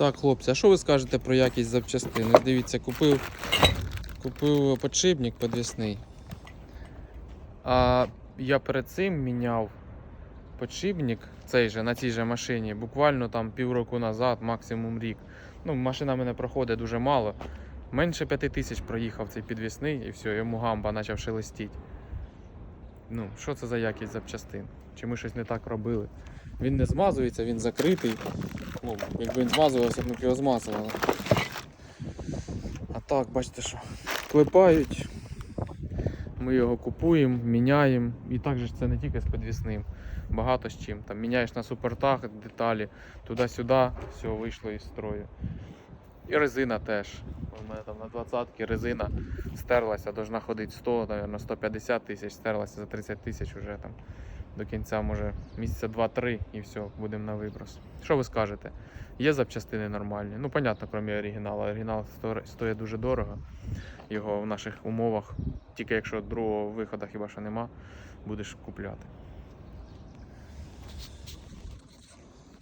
Так, хлопці, а що ви скажете про якість запчастин? Ось Дивіться, купив, купив подшипник підвісний. А я перед цим міняв подшипник цей же, на цій же машині, буквально там півроку назад, максимум рік. Ну, машина мене проходить дуже мало. Менше п'яти тисяч проїхав цей підвісний і все, йому гамба почав шелестіть. Ну, що це за якість запчастин? Чи ми щось не так робили? Він не змазується, він закритий. Ну, якби він змазувався, ми б його змазували. А так, бачите, що клепають. Ми його купуємо, міняємо. І також це не тільки з підвісним. Багато з чим. Там міняєш на супортах деталі, туди-сюди, все вийшло із строю. І резина теж. У мене там на 20-ки резина стерлася, должна ходити 100, наверное, 150 тисяч, стерлася за 30 тисяч уже там. До кінця, може, місяця 2-3 і все, будемо на виброс. Що ви скажете? Є запчастини нормальні. Ну, понятно, крім оригіналу. Оригінал стоїть дуже дорого. Його в наших умовах, тільки якщо другого виходу хіба що нема, будеш купляти.